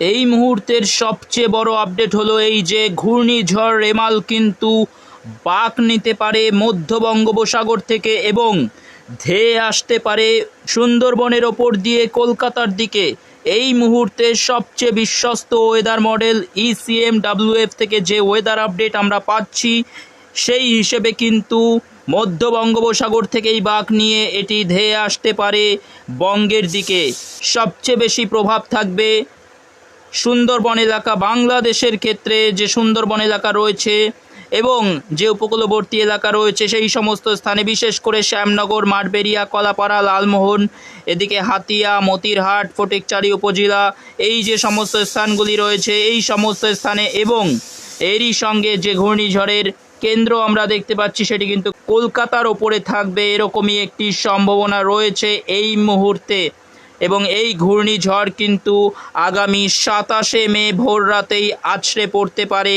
এই মুহূর্তের সবচেয়ে বড় আপডেট হলো এই যে ঘূর্ণিঝড় রেমাল কিন্তু বাঁক নিতে পারে মধ্য বঙ্গোপসাগর থেকে এবং ধেয়ে আসতে পারে সুন্দরবনের ওপর দিয়ে কলকাতার দিকে। এই মুহূর্তে সবচেয়ে বিশ্বস্ত ওয়েদার মডেল ইসিএম ডাব্লিউএফ থেকে যে ওয়েদার আপডেট আমরা পাচ্ছি, সেই হিসেবে কিন্তু মধ্য বঙ্গোপসাগর থেকেই বাঘ নিয়ে এটি ধেয়ে আসতে পারে বঙ্গের দিকে। সবচেয়ে বেশি প্রভাব থাকবে সুন্দরবন এলাকা বাংলাদেশের ক্ষেত্রে যে সুন্দরবন এলাকা রয়েছে এবং যে উপকূলবর্তী এলাকা রয়েছে, সেই সমস্ত স্থানে বিশেষ করে শ্যামনগর মাঠবেরিয়া কলাপাড়া, লালমোহন, এদিকে হাতিয়া, মতিরহাট, ফটিকচারি উপজেলা, এই যে সমস্ত স্থানগুলি রয়েছে, এই সমস্ত স্থানে এবং এরই সঙ্গে যে ঘূর্ণিঝড়ের কেন্দ্র আমরা দেখতে পাচ্ছি, সেটি কিন্তু কলকাতার ওপরে থাকবে, এরকমই একটি সম্ভাবনা রয়েছে এই মুহূর্তে। এবং এই ঘূর্ণিঝড় কিন্তু আগামী সাতাশে মে ভোর রাতেই আছড়ে পড়তে পারে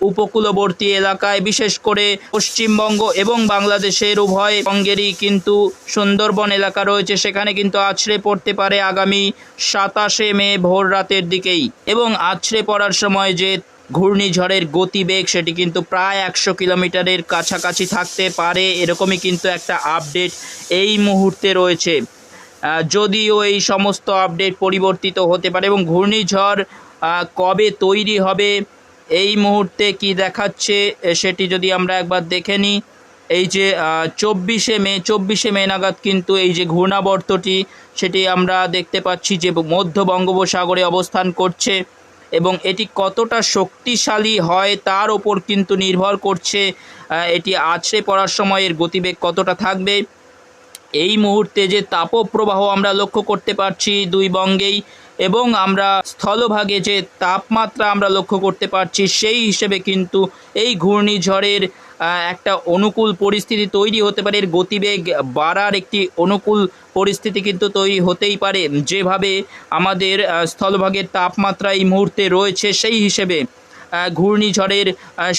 উপকূলবর্তী এলাকায়। বিশেষ করে পশ্চিমবঙ্গ এবং বাংলাদেশের উভয় বঙ্গেরই কিন্তু সুন্দরবন এলাকা রয়েছে, সেখানে কিন্তু আছড়ে পড়তে পারে আগামী সাতাশে মে ভোর রাতের দিকেই। এবং আছড়ে পড়ার সময় যে ঘূর্ণিঝড়ের গতিবেগ, সেটি কিন্তু প্রায় একশো কিলোমিটারের কাছাকাছি থাকতে পারে, এরকমই কিন্তু একটা আপডেট এই মুহূর্তে রয়েছে। যদিও এই সমস্ত আপডেট পরিবর্তিত হতে পারে এবং ঘূর্ণিঝড় কবে তৈরি হবে, এই মুহূর্তে কি দেখাচ্ছে সেটি যদি আমরা একবার দেখে নিই। এই যে চব্বিশে মে চব্বিশে মে নাগাদ কিন্তু এই যে ঘূর্ণাবর্তটি, সেটি আমরা দেখতে পাচ্ছি যে মধ্য বঙ্গোপসাগরে অবস্থান করছে এবং এটি কতটা শক্তিশালী হয় তার ওপর কিন্তু নির্ভর করছে এটি আছড়ে পড়ার সময় এর গতিবেগ কতটা থাকবে। এই মুহূর্তে যে তাপপ্রবাহ আমরা লক্ষ্য করতে পারছি দুই বঙ্গেই এবং আমরা স্থলভাগে যে তাপমাত্রা আমরা লক্ষ্য করতে পারছি সেই হিসেবে কিন্তু এই ঘূর্ণিঝড়ের একটা অনুকূল পরিস্থিতি তৈরি হতে পারে। এর গতিবেগ বাড়ার একটি অনুকূল পরিস্থিতি কিন্তু তৈরি হতেই পারে। যেভাবে আমাদের স্থলভাগের তাপমাত্রা এই মুহূর্তে রয়েছে সেই হিসেবে ঘূর্ণিঝড়ের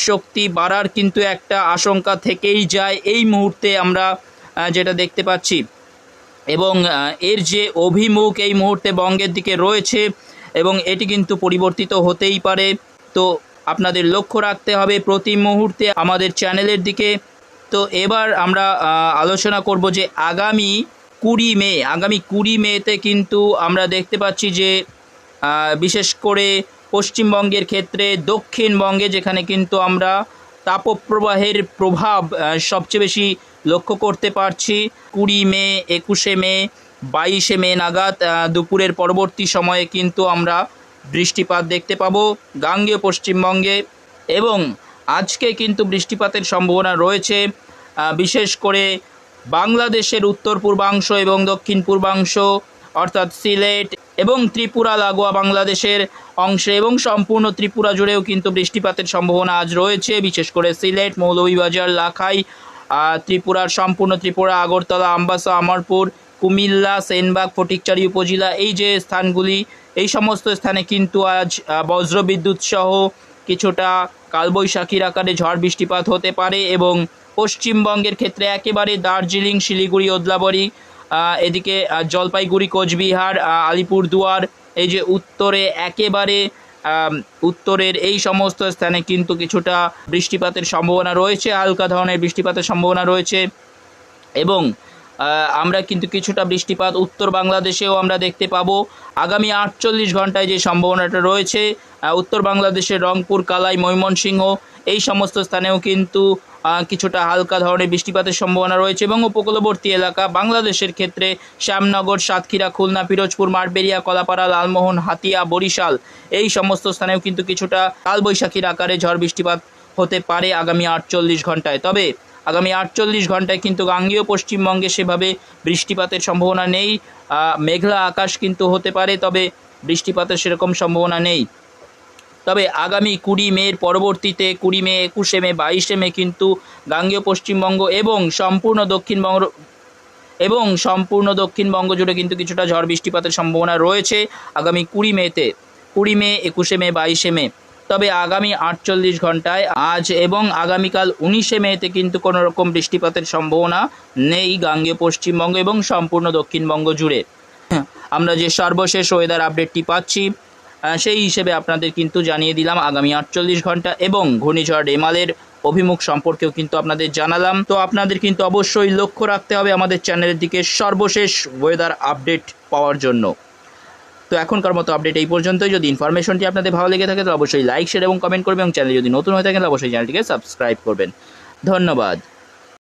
শক্তি বাড়ার কিন্তু একটা আশঙ্কা থেকেই যায়। এই মুহূর্তে আমরা যেটা দেখতে পাচ্ছি। এবং এর যে অভিমুখ এই মুহূর্তে বঙ্গের দিকে রয়েছে এবং এটি কিন্তু পরিবর্তিত হতেই পারে। তো আপনাদের লক্ষ্য রাখতে হবে, প্রতি মুহূর্তে আমাদের চ্যানেলের দিকে। তো এবার আমরা আলোচনা করব যে আগামী কুড়ি মে, আগামী কুড়ি মেতে কিন্তু আমরা দেখতে পাচ্ছি যে বিশেষ করে পশ্চিমবঙ্গের ক্ষেত্রে দক্ষিণবঙ্গে যেখানে কিন্তু আমরা তাপপ্রবাহের প্রভাব সবচেয়ে বেশি লক্ষ্য করতে পারছি কুড়ি মে, একুশে মে, বাইশে মে নাগাদ দুপুরের পরবর্তী সময়ে কিন্তু আমরা বৃষ্টিপাত দেখতে পাবো গাঙ্গেয় পশ্চিমবঙ্গে এবং আজকে কিন্তু বৃষ্টিপাতের সম্ভাবনা রয়েছে। বিশেষ করে বাংলাদেশের উত্তর পূর্বাংশ এবং দক্ষিণ পূর্বাংশ অর্থাৎ সিলেট এবং ত্রিপুরা লাগোয়া বাংলাদেশের অংশে এবং সম্পূর্ণ ত্রিপুরা জুড়েও কিন্তু বৃষ্টিপাতের সম্ভাবনা আজ রয়েছে। বিশেষ করে সিলেট, মৌলভীবাজার, লাখাই ত্রিপুরার সম্পূর্ণ ত্রিপুরা, আগরতলা, আম্বাসা আমারপুর কুমিল্লা, সেনবাগ, ফটিকচারি উপজেলা, এই যে স্থানগুলি, এই সমস্ত স্থানে কিন্তু আজ বজ্রবিদ্যুৎ সহ কিছুটা কালবৈশাখীর আকারে ঝড় বৃষ্টিপাত হতে পারে এবং পশ্চিমবঙ্গের ক্ষেত্রে একেবারে দার্জিলিং, শিলিগুড়ি ওদলাবাড়ি এদিকে জলপাইগুড়ি, কোচবিহার আলিপুরদুয়ার, এই যে উত্তরে একেবারে উত্তরের এই সমস্ত স্থানে কিন্তু কিছুটা বৃষ্টিপাতের সম্ভাবনা রয়েছে, হালকা ধরনের বৃষ্টিপাতের সম্ভাবনা রয়েছে এবং আমরা কিন্তু কিছুটা বৃষ্টিপাত উত্তর বাংলাদেশেও আমরা দেখতে পাবো। আগামী আটচল্লিশ ঘন্টায় যে সম্ভাবনাটা রয়েছে উত্তর বাংলাদেশের রংপুর, কালাই, ময়মনসিংহ, এই সমস্ত স্থানেও কিন্তু কিছুটা হালকা ধরনের বৃষ্টিপাতের সম্ভাবনা রয়েছে এবং উপকূলবর্তী এলাকা বাংলাদেশের ক্ষেত্রে শ্যামনগর, সাতক্ষীরা, খুলনা, পিরোজপুর মাঠবেরিয়া কলাপাড়া, লালমোহন, হাতিয়া, বরিশাল এই সমস্ত স্থানেও কিন্তু কিছুটা কালবৈশাখীর আকারে ঝড় বৃষ্টিপাত হতে পারে আগামী আটচল্লিশ ঘন্টায়। তবে আগামী আটচল্লিশ ঘন্টায় কিন্তু গাঙ্গেয় পশ্চিমবঙ্গে সেভাবে বৃষ্টিপাতের সম্ভাবনা নেই। মেঘলা আকাশ কিন্তু হতে পারে, তবে বৃষ্টিপাতের সেরকম সম্ভাবনা নেই। তবে আগামী কুড়ি মের পরবর্তীতে, কুড়ি মে, একুশে মে, বাইশে মে কিন্তু গাঙ্গেয় পশ্চিমবঙ্গ এবং সম্পূর্ণ দক্ষিণবঙ্গ এবং সম্পূর্ণ দক্ষিণবঙ্গ জুড়ে কিন্তু কিছুটা ঝড় বৃষ্টিপাতের সম্ভাবনা রয়েছে আগামী কুড়ি মেতে। কুড়ি মে, একুশে মে, বাইশে মে। তবে আগামী আটচল্লিশ ঘন্টায় আজ এবং আগামীকাল উনিশে মেতে কিন্তু কোনো রকম বৃষ্টিপাতের সম্ভাবনা নেই গাঙ্গেয় পশ্চিমবঙ্গ এবং সম্পূর্ণ দক্ষিণবঙ্গ জুড়ে। আমরা যে সর্বশেষ ওয়েদার আপডেটটি পাচ্ছি সেই হিসেবে আপনাদের কিন্তু জানিয়ে দিলাম আগামী আটচল্লিশ ঘণ্টা এবং ঘূর্ণিঝড় রেমালের অভিমুখ সম্পর্কেও কিন্তু আপনাদের জানালাম। তো আপনাদের কিন্তু অবশ্যই লক্ষ্য রাখতে হবে আমাদের চ্যানেলের দিকে সর্বশেষ ওয়েদার আপডেট পাওয়ার জন্য। তো এখনকার মতো আপডেট এই পর্যন্তই। যদি ইনফরমেশনটি আপনাদের ভালো লেগে থাকে, তো অবশ্যই লাইক শেয়ার এবং কমেন্ট করবেন এবং চ্যানেল যদি নতুন হয়ে থাকেন অবশ্যই চ্যানেলটিকে সাবস্ক্রাইব করবেন। ধন্যবাদ।